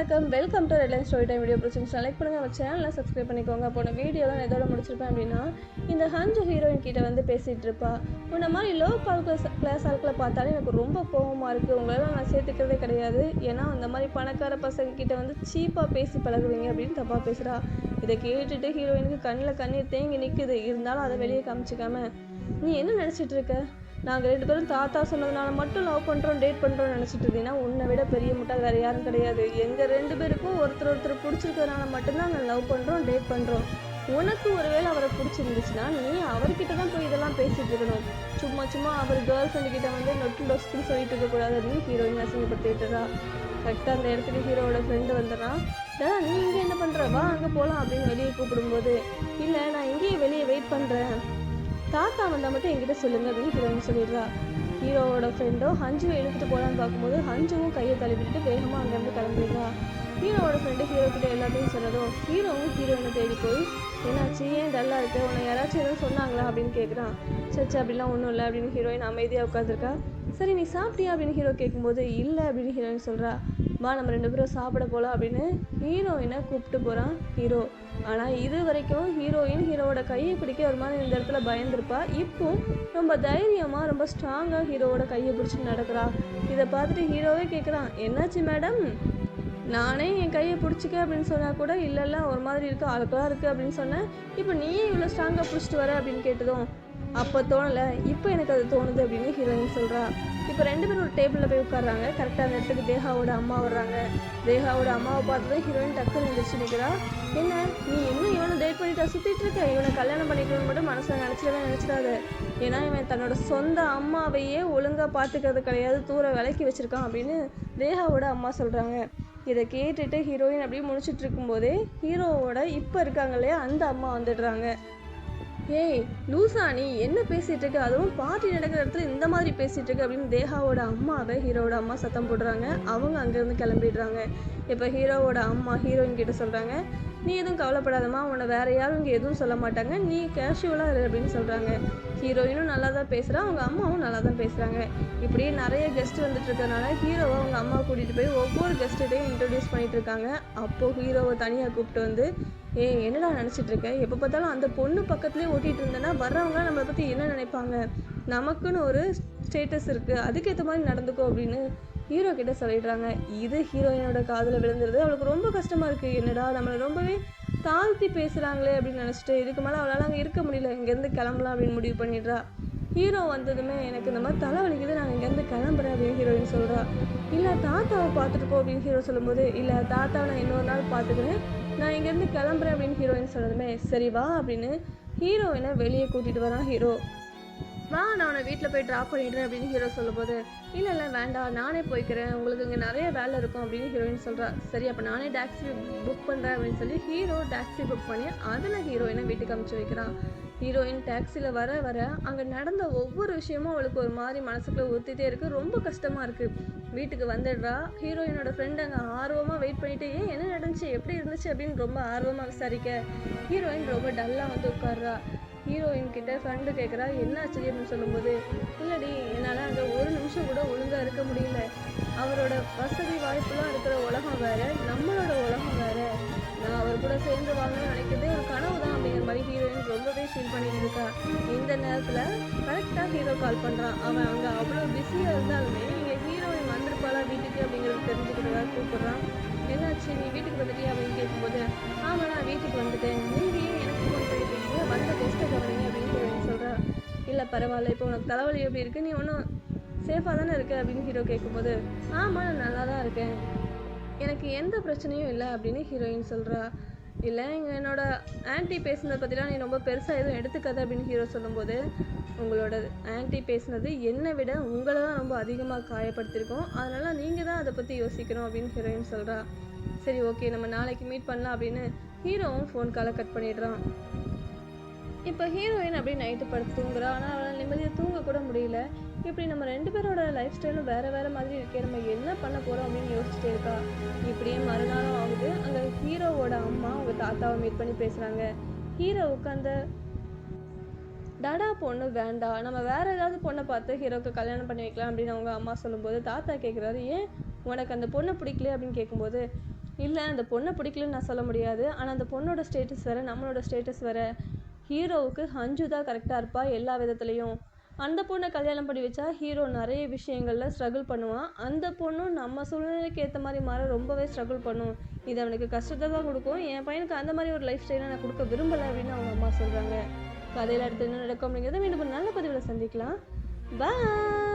வணக்கம். Welcome to Redline story time video பிடிச்சிருந்துச்சு like பண்ணுங்கள் நம்ம சேனலில் சப்ஸ்கிரைப் பண்ணிக்கோங்க. போன வீடியோலாம் எதோட முடிச்சிருப்பேன் அப்படின்னா இந்த ஹஞ்சு ஹீரோயின் கிட்ட வந்து பேசிகிட்டு இருப்பா. உன்ன மாதிரி லோ கால் கிளாஸ் ஆட்களை பார்த்தாலே எனக்கு ரொம்ப கோபமாக இருக்குது உங்களெல்லாம் நான் சேர்த்துக்கிறதே கிடையாது. ஏன்னா அந்த மாதிரி பணக்கார பசங்க கிட்ட வந்து சீப்பாக பேசி பழகுவீங்க அப்படின்னு தப்பாக பேசுகிறா இதை கேட்டுட்டு ஹீரோயினுக்கு கண்ணில் கண்ணீர் தேங்கி நிற்குது இருந்தாலும் அதை வெளியே காமிச்சிக்காம நீ என்ன நினச்சிட்டு இருக்க? நாங்கள் ரெண்டு பேரும் தாத்தா சொன்னதுனால மட்டும் லவ் பண்ணுறோம் டேட் பண்ணுறோம்னு நினச்சிட்டு இருந்தீங்கன்னா உன்னை விட பெரிய முட்டாள் வேறு யாரும் கிடையாது. எங்கள் ரெண்டு பேருக்கும் ஒருத்தர் ஒருத்தர் பிடிச்சிருக்கிறதுனால மட்டும்தான் நாங்கள் லவ் பண்ணுறோம் டேட் பண்ணுறோம் உனக்கு ஒருவேளை அவரை பிடிச்சிருந்துச்சுன்னா நீ அவர்கிட்ட தான் போய் இதெல்லாம் பேசிட்டு இருக்கணும். சும்மா சும்மா அவர் கேர்ள் ஃப்ரெண்டு கிட்ட வந்து நொட்டு டொஸ்க்குன்னு சொல்லிட்டு இருக்கக்கூடாது அப்படின்னு ஹீரோயின் அசிங்கப்படுத்திட்டுறா கரெக்டாக அந்த இடத்துக்கு ஹீரோவோட ஃப்ரெண்டு வந்துடுறான் டா நீ இங்கே என்ன பண்ணுற வா அங்கே போகலாம் அப்படின்னு வெளியே கூப்பிடும்போது இல்லை நான் இங்கேயே வெளியே வெயிட் பண்ணுறேன் தாத்தா வந்தால் மட்டும் என்கிட்ட சொல்லுங்க அப்படின்னு ஹீரோயின் சொல்லிடுறா. ஹீரோவோட ஃப்ரெண்டோ ஹஞ்சுவை இழுத்துட்டு போகலான்னு பார்க்கும்போது ஹஞ்சுவும் கையை தள்ளிவிட்டு வேகமாக அங்கேருந்து கிளம்பிடுறா. ஹீரோவோட ஃப்ரெண்டு ஹீரோ கிட்ட எல்லாத்தையும் சொன்னதும் ஹீரோவும் ஹீரோயினை தேடி போய் என்னாச்சு? ஏன் டல்லாக இருக்குது உன்னை யாராச்சும் எதுவும் சொன்னாங்களா? அப்படின்னு கேட்குறான் சச்சு அப்படிலாம் ஒன்றும் இல்லை. அப்படின்னு ஹீரோயின் அமைதியாக உட்காந்துருக்கா சரி நீ சாப்பிட்டியா? அப்படின்னு ஹீரோ கேட்கும்போது இல்லை அப்படின்னு ஹீரோயின் சொல்கிறா வா நம்ம ரெண்டு பேரும் சாப்பிட போகலாம் அப்படின்னு ஹீரோயினை கூப்பிட்டு போகிறான் ஹீரோ ஆனால் இது வரைக்கும் ஹீரோயின் ஹீரோவோட கையை பிடிக்க ஒரு மாதிரி இந்த இடத்துல பயந்துருப்பா. இப்போ ரொம்ப தைரியமாக ரொம்ப ஸ்ட்ராங்காக ஹீரோவோட கையை பிடிச்சி நடக்கிறா. இதை பார்த்துட்டு ஹீரோவே கேட்குறான் என்னாச்சு மேடம் நானே என் கையை பிடிச்சிக்க அப்படின்னு சொன்னால் கூட இல்லைல்ல ஒரு மாதிரி இருக்கு அழகாக இருக்குது அப்படின்னு சொன்னேன். இப்போ நீயே இவ்வளோ ஸ்ட்ராங்காக பிடிச்சிட்டு வர அப்படின்னு கேட்டதும் அப்போ தோணலை இப்போ எனக்கு அது தோணுது அப்படின்னு ஹீரோயின் சொல்கிறா இப்போ ரெண்டு பேரும் ஒரு டேபிளில் போய் உட்காடுறாங்க கரெக்டாக அந்த இடத்துக்கு தேகாவோட அம்மா வர்றாங்க. தேகாவோட அம்மாவை பார்த்து தான் ஹீரோயின் டக்குன்னு எழுந்திரிச்சு நிற்கிறா என்ன நீ இன்னும் இவனை டேட் பண்ணிட்டா சுற்றிட்டு இருக்க? இவனை கல்யாணம் பண்ணிக்கணும்னு மட்டும் மனசில் நினச்சிடவே நினச்சிடாத. ஏன்னா இவன் தன்னோட சொந்த அம்மாவையே ஒழுங்காக பார்த்துக்கிறது கிடையாது. தூர விலைக்கு வச்சுருக்கான் அப்படின்னு தேகாவோட அம்மா சொல்கிறாங்க இதை கேட்டுட்டு ஹீரோயின் அப்படியே முடிச்சிட்டு இருக்கும்போதே ஹீரோவோட இப்போ இருக்காங்க இல்லையா? அந்த அம்மா வந்துடுறாங்க. ஏய் லூசா நீ என்ன பேசிகிட்டு இருக்க? அதுவும் பார்ட்டி நடக்கிற இடத்துல இந்த மாதிரி பேசிகிட்டு இருக்க அப்படின்னு தேகாவோட அம்மாவை ஹீரோவோட அம்மா சத்தம் போடுறாங்க. அவங்க அங்கேருந்து கிளம்பிடுறாங்க. இப்போ ஹீரோவோட அம்மா ஹீரோயின் கிட்ட சொல்கிறாங்க நீ எதுவும் கவலைப்படாதம்மா உன்னை வேற யாரும் இங்கே எதுவும் சொல்ல மாட்டாங்க. நீ கேஷுவலாக இரு அப்படின்னு சொல்கிறாங்க ஹீரோயினும் நல்லா தான் பேசுகிறா அவங்க அம்மாவும் நல்லா தான் பேசுகிறாங்க இப்படியே நிறைய கெஸ்ட் வந்துட்டு இருக்கறனால ஹீரோவை அவங்க அம்மா கூட்டிகிட்டு போய் ஒவ்வொரு கெஸ்ட்டையும் இன்ட்ரடியூஸ் பண்ணிகிட்டு இருக்காங்க. அப்போது ஹீரோவை தனியாக கூப்பிட்டு வந்து ஏ என்னடா நினச்சிட்டு இருக்க எப்போ பார்த்தாலும் அந்த பொண்ணு பக்கத்துலேயே ஓட்டிகிட்டு இருந்தேன்னா வர்றவங்க நம்மளை பற்றி என்ன நினைப்பாங்க? நமக்குன்னு ஒரு ஸ்டேட்டஸ் இருக்குது அதுக்கேற்ற மாதிரி நடந்துக்கோ அப்படின்னு ஹீரோ கிட்ட சொல்லிடுறாங்க. இது ஹீரோயினோட காதில் விழுந்துருது. அவளுக்கு ரொம்ப கஷ்டமாக இருக்குது என்னடா நம்மளை ரொம்பவே தாழ்த்தி பேசுகிறாங்களே அப்படின்னு நினச்சிட்டு இதுக்கு மேலே அவளால் அங்கே இருக்க முடியல. இங்கேருந்து கிளம்பலாம் அப்படின்னு முடிவு பண்ணிடுறா. ஹீரோ வந்ததுமே எனக்கு இந்த மாதிரி தலை வலிக்குது. நான் இங்கேருந்து கிளம்புறேன் அப்படின்னு ஹீரோயின் சொல்கிறா இல்லை தாத்தாவை பார்த்துட்டு போ அப்படின்னு ஹீரோ சொல்லும்போது இல்லை தாத்தாவை நான் இன்னொரு நாள் பார்த்துக்கிறேன். நான் இங்கேருந்து கிளம்புறேன் அப்படின்னு ஹீரோயின் சொன்னதுமே சரி வா அப்படின்னு ஹீரோயினை வெளியே கூட்டிகிட்டு வரான் ஹீரோ வா நான் உன்னை வீட்டில் போய் ட்ராப் பண்ணிடுறேன் அப்படின்னு ஹீரோ சொல்லும்போது இல்லை இல்லை வேண்டாம் நானே போய்க்கிறேன். உங்களுக்கு இங்கே நிறைய வேலை இருக்கும் அப்படின்னு ஹீரோயின் சொல்கிறா சரி அப்போ நானே டாக்ஸி புக் பண்ணுறேன் அப்படின்னு சொல்லி ஹீரோ டாக்ஸி புக் பண்ணி அதில் ஹீரோயினை வீட்டுக்கு அமுச்சு வைக்கிறான். ஹீரோயின் டாக்ஸியில் வர வர அங்கே நடந்த ஒவ்வொரு விஷயமும் அவளுக்கு ஒரு மாதிரி மனசுக்குள்ளே ஊற்றிட்டே இருக்குது ரொம்ப கஷ்டமாக இருக்குது வீட்டுக்கு வந்துடுறா. ஹீரோயினோட ஃப்ரெண்ட் அங்கே ஆர்வமாக வெயிட் பண்ணிட்டு ஏன் என்ன நடந்துச்சு? எப்படி இருந்துச்சு? அப்படின்னு ரொம்ப ஆர்வமாக விசாரிக்க ஹீரோயின் ரொம்ப டல்லாக வந்து உட்கார்றா. ஹீரோயின் கிட்ட ஃப்ரெண்டு கேட்குறா என்ன ஆச்சு அப்படின்னு சொல்லும்போது இல்லடி என்னால் அங்கே ஒரு நிமிஷம் கூட ஒழுங்காக இருக்க முடியல. அவரோட வசதி வாய்ப்புலாம் இருக்கிற உலகம் வேற. நம்மளோட கூட சேர்ந்து வாங்கணும்னு நினைக்கிறது ஒரு கனவு தான் அப்படிங்கிற மாதிரி ஹீரோயின் ரொம்பவே ஃபீல் பண்ணிட்டு இருக்கா இந்த நேரத்தில் கரெக்டாக ஹீரோ கால் பண்ணுறான் அவன் அங்கே அவ்வளோ பிஸியாக இருந்தாலுமே இங்கே ஹீரோயின் வந்திருப்பாளா வீட்டுக்கு அப்படிங்கிறது தெரிஞ்சுக்கிறதா கூப்பிட்றான். என்னாச்சு? நீ வீட்டுக்கு வந்துட்டியா? அப்படின்னு கேட்கும்போது ஆமாம் நான் வீட்டுக்கு வந்துட்டேன். நீங்கள் ஏன் எனக்கு ஃபோன் பண்ணிட்டீங்க? வந்த கெஸ்ட்டை கவனிங்க அப்படின்னு ஹீரோயின் சொல்கிறா இல்லை பரவாயில்ல. இப்போ உனக்கு தலைவலி எப்படி இருக்குது நீ ஒன்றும் சேஃபாக தானே இருக்க? அப்படின்னு ஹீரோ கேட்கும்போது ஆமாம் நான் நல்லா தான் இருக்கேன். எனக்கு எந்த பிரச்சனையும் இல்லை அப்படின்னு ஹீரோயின் சொல்கிறா இல்லை என்னோட ஆன்ட்டி பேசுனதை பற்றிலாம் நீ ரொம்ப பெருசாக எதுவும் எடுத்துக்காத அப்படின்னு ஹீரோ சொல்லும்போது உங்களோட ஆன்ட்டி பேசுனது என்னை விட உங்களை தான் ரொம்ப அதிகமாக காயப்படுத்தியிருக்கோம். அதனால் நீங்கள் தான் அதை பற்றி யோசிக்கணும் அப்படின்னு ஹீரோயின் சொல்கிறா சரி ஓகே நம்ம நாளைக்கு மீட் பண்ணலாம் அப்படின்னு ஹீரோவும் ஃபோன் காலை கட் பண்ணிடுறான். இப்போ ஹீரோயின் அப்படியே நைட்டு படுத்து தூங்குறா. ஆனால் அவளால் நிம்மதியாக தூங்க கூட முடியல. இப்படி நம்ம ரெண்டு பேரோட லைஃப் ஸ்டைலும் வேறு வேறு மாதிரி இருக்கே நம்ம என்ன பண்ண போகிறோம் அப்படின்னு யோசிச்சுட்டே இருக்கா. இப்படியே மறுநாள் ஹீரோவோட அம்மா அவங்க தாத்தாவை மீட் பண்ணி பேசுகிறாங்க ஹீரோவுக்கு அந்த டாடா பொண்ணு வேண்டாம் நம்ம வேற ஏதாவது பொண்ணை பார்த்து ஹீரோக்கு கல்யாணம் பண்ணி வைக்கலாம் அப்படின்னு அவங்க அம்மா சொல்லும்போது தாத்தா கேட்குறாரு ஏன் உனக்கு அந்த பொண்ணை பிடிக்கல அப்படின்னு கேட்கும்போது இல்லை அந்த பொண்ணை பிடிக்கலன்னு நான் சொல்ல முடியாது. ஆனால் அந்த பொண்ணோட ஸ்டேட்டஸ் வேறு நம்மளோட ஸ்டேட்டஸ் வேறு. ஹீரோவுக்கு ஹஞ்சு தான் கரெக்டாக இருப்பா எல்லா விதத்துலேயும். அந்த பொண்ணை கல்யாணம் பண்ணி வச்சா ஹீரோ நிறைய விஷயங்களில் ஸ்ட்ரகிள் பண்ணுவான். அந்த பொண்ணும் நம்ம சூழ்நிலைக்கு ஏற்ற மாதிரி மாற ரொம்பவே ஸ்ட்ரகிள் பண்ணும். இது அவனுக்கு கஷ்டத்தை தான் கொடுக்கும். என் பையனுக்கு அந்த மாதிரி ஒரு லைஃப் ஸ்டைலை நான் கொடுக்க விரும்பலை அப்படின்னு அவங்க அம்மா சொல்கிறாங்க கதையில் அடுத்து என்ன நடக்கும் அப்படிங்கிறத மீண்டும் நல்ல பதிவில் சந்திக்கலாம். பாய்